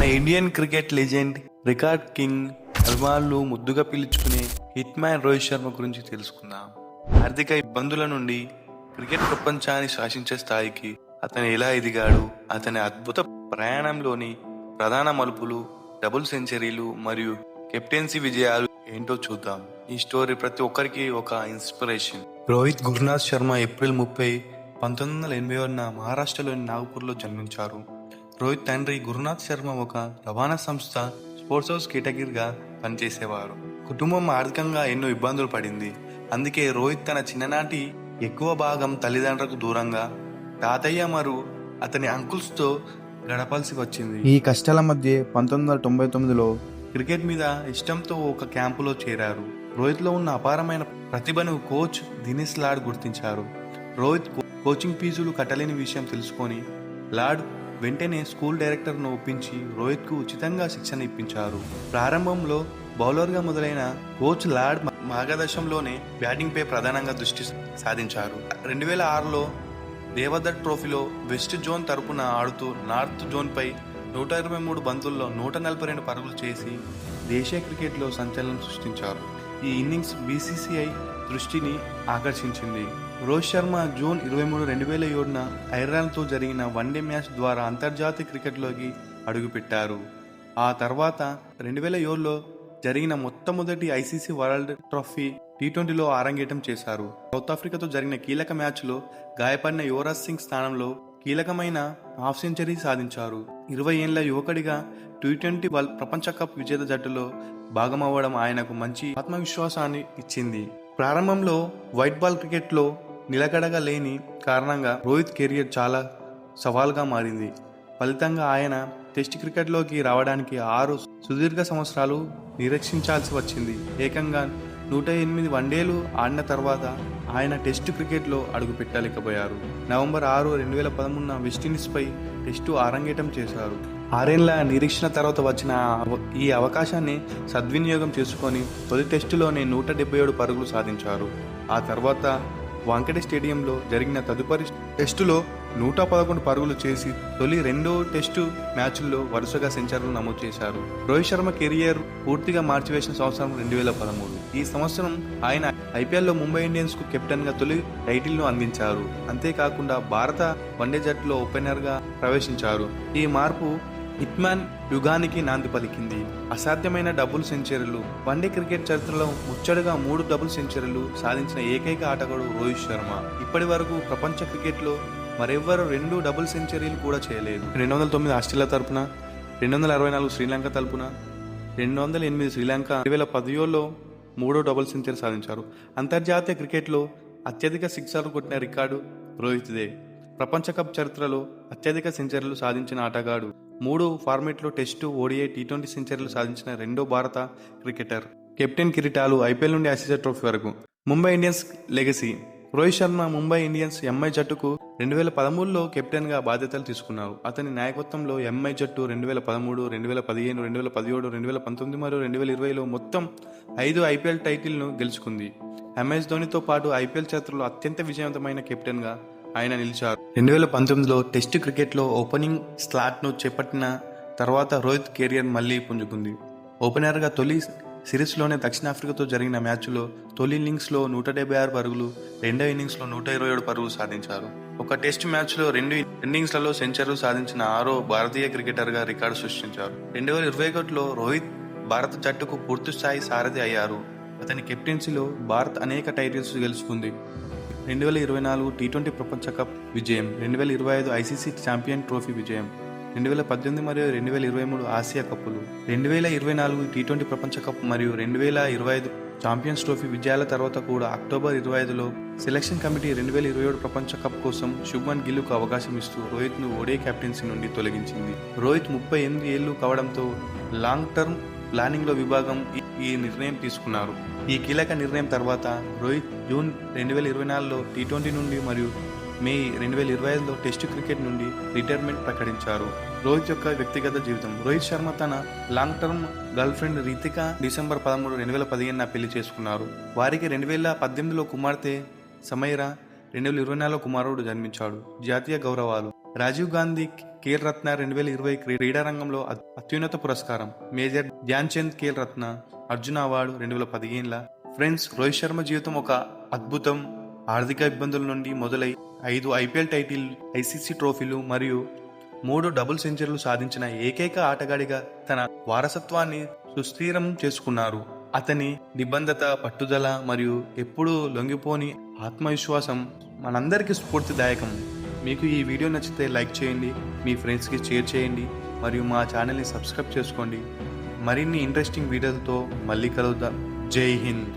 మన Indian cricket legend record king అభిమానులు ముద్దుగా పిలుచుకునే హిట్ మ్యాన్ రోహిత్ శర్మ గురించి తెలుసుకుందాం. ఆర్థిక ఇబ్బందుల నుండి క్రికెట్ ప్రపంచాన్ని శాసించే స్థాయికి అతను ఎలా ఎదిగాడు అతని అద్భుత ప్రయాణంలోని ప్రధాన మలుపులు డబుల్ సెంచరీలు మరియు కెప్టెన్సీ విజయాలు ఏంటో చూద్దాం. ఈ స్టోరీ ప్రతి ఒక్కరికి ఒక ఇన్స్పిరేషన్ రోహిత్ గురునాథ్ శర్మ ఏప్రిల్ ముప్పై పంతొమ్మిది వందల ఎనభై ఒకటిన మహారాష్ట్రలోని నాగపూర్లో జన్మించారు. రోహిత్ తండ్రి గురునాథ్ శర్మ ఒక రవాణా సంస్థ స్పోర్ట్స్ హౌస్ కేటగిరీగా పనిచేసేవారు. కుటుంబం ఆర్థికంగా ఎన్నో ఇబ్బందులు పడింది. అందుకే రోహిత్ తన చిన్ననాటి ఎక్కువ భాగం తల్లిదండ్రులకు దూరంగా తాతయ్య మరియు అతని అంకుల్స్తో గడపాల్సి వచ్చింది ఈ కష్టాల మధ్య పంతొమ్మిది వందల తొంభై తొమ్మిదిలో క్రికెట్ మీద ఇష్టంతో ఒక క్యాంపులో చేరారు. రోహిత్లో ఉన్న అపారమైన ప్రతిభను కోచ్ దినేష్ లాడ్ గుర్తించారు. రోహిత్ కోచింగ్ ఫీజులు కట్టలేని విషయం తెలుసుకొని లాడ్ వెంటనే స్కూల్ డైరెక్టర్ను ఒప్పించి రోహిత్కు ఉచితంగా శిక్షణ ఇప్పించారు. ప్రారంభంలో బౌలర్గా మొదలైన కోచ్ లార్డ్ మా- బ్యాటింగ్పై ప్రధానంగా దృష్టి సాధించారు. రెండు వేల ఆరులో దేవదత్ ట్రోఫీలో వెస్ట్ జోన్ తరపున ఆడుతూ నార్త్ జోన్పై నూట ఇరవై మూడు బంతుల్లో నూట నలభై రెండు పరుగులు చేసి దేశీయ క్రికెట్లో సంచలనం సృష్టించారు. ఈ ఇన్నింగ్స్ బీసీసీఐ దృష్టిని ఆకర్షించింది. రోహిత్ శర్మ జూన్ ఇరవై మూడు రెండు వేల ఏడున ఐర్లాండ్తో జరిగిన వన్డే మ్యాచ్ ద్వారా అంతర్జాతీయ క్రికెట్లోకి అడుగుపెట్టారు. ఆ తర్వాత రెండు వేల ఏడులో జరిగిన మొట్టమొదటి ఐసీసీ వరల్డ్ ట్రోఫీ టీ ట్వంటీలో ఆరంగేటం చేశారు. సౌత్ ఆఫ్రికాతో జరిగిన కీలక మ్యాచ్లో గాయపడిన యువరాజ్ సింగ్ స్థానంలో కీలకమైన హాఫ్ సెంచరీ సాధించారు. ఇరవై ఏళ్ళ యువకుడిగా టీ ట్వంటీ వరల్డ్ ప్రపంచ కప్ విజేత జట్టులో భాగమవ్వడం ఆయనకు మంచి ఆత్మవిశ్వాసాన్ని ఇచ్చింది. ప్రారంభంలో వైట్ బాల్ క్రికెట్లో నిలకడగా లేని కారణంగా రోహిత్ కెరియర్ చాలా సవాల్గా మారింది. ఫలితంగా ఆయన టెస్ట్ క్రికెట్లోకి రావడానికి ఆరు సుదీర్ఘ సంవత్సరాలు నిరీక్షించాల్సి వచ్చింది. ఏకంగా నూట ఎనిమిది వన్డేలు ఆడిన తర్వాత ఆయన టెస్ట్ క్రికెట్లో అడుగు పెట్టలేకపోయారు. నవంబర్ ఆరు రెండు వేల పదమూడున వెస్టిండీస్పై టెస్టు ఆరంగేటం చేశారు. ఆరేళ్ళ నిరీక్షణ తర్వాత వచ్చిన అవ- ఈ అవకాశాన్ని సద్వినియోగం చేసుకొని తొలి టెస్టులోనే నూట డెబ్బై ఏడు పరుగులు సాధించారు. ఆ తర్వాత వాంకటే స్టేడియంలో జరిగిన తదుపరి టెస్టులో నూట పదకొండు పరుగులు చేసి తొలి రెండో టెస్టు మ్యాచ్ల్లో వరుసగా సెంచరీలు నమోదు చేశారు. రోహిత్ శర్మ కెరియర్ పూర్తిగా మార్చివేసిన సంవత్సరం రెండు వేల పదమూడు. ఈ సంవత్సరం ఆయన ఐపీఎల్లో ముంబై ఇండియన్స్కు కెప్టెన్గా తొలి టైటిల్ను అందించారు. అంతేకాకుండా భారత వన్డే జట్టులో ఓపెనర్గా ప్రవేశించారు. ఈ మార్పు హిట్మ్యాన్ యుగానికి నాంది పలికింది. అసాధ్యమైన డబుల్ సెంచరీలు వన్డే క్రికెట్ చరిత్రలో ముచ్చటగా మూడు డబుల్ సెంచరీలు సాధించిన ఏకైక ఆటగాడు రోహిత్ శర్మ. ఇప్పటి వరకు ప్రపంచ క్రికెట్లో మరెవ్వరు రెండు డబుల్ సెంచరీలు కూడా చేయలేదు. రెండు వందల తొమ్మిది ఆస్ట్రేలియా తరపున రెండు వందల అరవై నాలుగు శ్రీలంక తరపున రెండు వందల ఎనిమిది శ్రీలంక రెండు వేల పదిహేడులో మూడో డబుల్ సెంచరీ సాధించారు. అంతర్జాతీయ క్రికెట్లో అత్యధిక సిక్సర్లు కొట్టిన రికార్డు రోహిత్దే. ప్రపంచ కప్ చరిత్రలో అత్యధిక సెంచరీలు సాధించిన ఆటగాడు మూడు ఫార్మేట్లో టెస్టు ఓడిఐ టీ ట్వంటీ సెంచరీలు సాధించిన రెండో భారత క్రికెటర్. కెప్టెన్ కిరీటాలు ఐపీఎల్ నుండి ఐసీసీ ట్రోఫీ వరకు. Mumbai Indians legacy. Rohit Sharma Mumbai Indians MI జట్టుకు రెండు వేల పదమూడులో కెప్టెన్గా బాధ్యతలు తీసుకున్నారు. అతని నాయకత్వంలో ఎంఐ జట్టు రెండు వేల పదమూడు రెండు వేల పదిహేను రెండు వేల పదిహేడు రెండు వేల పంతొమ్మిది మరియు రెండు వేల ఇరవైలో మొత్తం ఐదు ఐపీఎల్ టైటిల్ను గెలుచుకుంది. ఎంఎస్ ధోనితో పాటు ఐపీఎల్ చరిత్రలో అత్యంత విజయవంతమైన కెప్టెన్గా ఆయన నిలిచారు. రెండు వేల పంతొమ్మిదిలో టెస్ట్ క్రికెట్లో ఓపెనింగ్ స్లాట్ను చేపట్టిన తర్వాత రోహిత్ కెరియర్ మళ్ళీ పుంజుకుంది. ఓపెనర్గా తొలి సిరీస్లోనే దక్షిణాఫ్రికాతో జరిగిన మ్యాచ్లో తొలి ఇన్నింగ్స్లో నూట డెబ్బై ఆరు పరుగులు రెండో ఇన్నింగ్స్లో నూట ఇరవై ఏడు పరుగులు సాధించారు. ఒక టెస్ట్ మ్యాచ్లో రెండు ఇన్నింగ్స్లలో సెంచరీలు సాధించిన ఆరో భారతీయ క్రికెటర్గా రికార్డు సృష్టించారు. రెండు వేల ఇరవై ఒకటిలో రోహిత్ భారత జట్టుకు పూర్తి స్థాయి సారథి అయ్యారు. అతని కెప్టెన్సీలో భారత్ అనేక టైటిల్స్ గెలుచుకుంది. రెండు వేల ఇరవై నాలుగు టీ ట్వంటీ ప్రపంచ కప్ విజయం రెండు వేల ఇరవై ఐదు ఐసీసీ ఛాంపియన్ ట్రోఫీ విజయం రెండు వేల పద్దెనిమిది మరియు రెండు వేల ఇరవై మూడు ఆసియా కప్పులు రెండు వేల ఇరవై నాలుగు టీ ట్వంటీ ప్రపంచ కప్ మరియు రెండు వేల ఇరవై ఐదు ఛాంపియన్స్ ట్రోఫీ విజయాల తర్వాత కూడా అక్టోబర్ ఇరవై ఐదులో సెలక్షన్ కమిటీ రెండు వేల ఇరవై ఏడు ప్రపంచ కప్ కోసం శుభ్మన్ గిల్లుకు అవకాశం ఇస్తూ రోహిత్ను ఓడే కెప్టెన్సీ నుండి తొలగించింది. రోహిత్ ముప్పై ఎనిమిది ఏళ్ళు కావడంతో లాంగ్ టర్మ్ ప్లానింగ్లో విభాగం ఈ- నిర్ణయం తీసుకున్నారు. ఈ కీలక నిర్ణయం తర్వాత రోహిత్ జూన్ రెండు వేల ఇరవై నాలుగులో టీ ట్వంటీ నుండి మరియు మే రెండు వేల ఇరవై ఐదులో టెస్ట్ క్రికెట్ నుండి రిటైర్మెంట్ ప్రకటించారు. రోహిత్ యొక్క వ్యక్తిగత జీవితం. రోహిత్ శర్మ తన long term girlfriend Ritika December పదమూడు రెండు వేల పదిహేనున పెళ్ళి చేసుకున్నారు. వారికి రెండు వేల పద్దెనిమిదిలో కుమార్తె సమైరా రెండు వేల ఇరవై నాలుగులో కుమారుడు జన్మించాడు. జాతీయ గౌరవాలు. రాజీవ్ గాంధీ ఖేల్ రత్న రెండు వేల ఇరవై క్రీడారంగంలో అత్యున్నత పురస్కారం. మేజర్ ధ్యాన్ చంద్ ఖేల్ రత్న అర్జున అవార్డు రెండు వేల పదిహేనుల. ఫ్రెండ్స్ రోహిత్ శర్మ జీవితం ఒక అద్భుతం. ఆర్థిక ఇబ్బందుల నుండి మొదలై ఐదు ఐపీఎల్ టైటిల్ ఐసీసీ ట్రోఫీలు మరియు మూడు డబుల్ సెంచరీలు సాధించిన ఏకైక ఆటగాడిగా తన వారసత్వాన్ని సుస్థిరం చేసుకున్నారు. అతని నిబంధత పట్టుదల మరియు ఎప్పుడూ లొంగిపోని ఆత్మవిశ్వాసం మనందరికీ స్ఫూర్తిదాయకం. మీకు ఈ వీడియో నచ్చితే లైక్ చేయండి మీ ఫ్రెండ్స్కి షేర్ చేయండి మరియు మా ఛానల్ని సబ్స్క్రైబ్ చేసుకోండి. మరిన్ని ఇంట్రెస్టింగ్ వీడియోలతో మళ్ళీ కలుద్దాం. జై హింద్.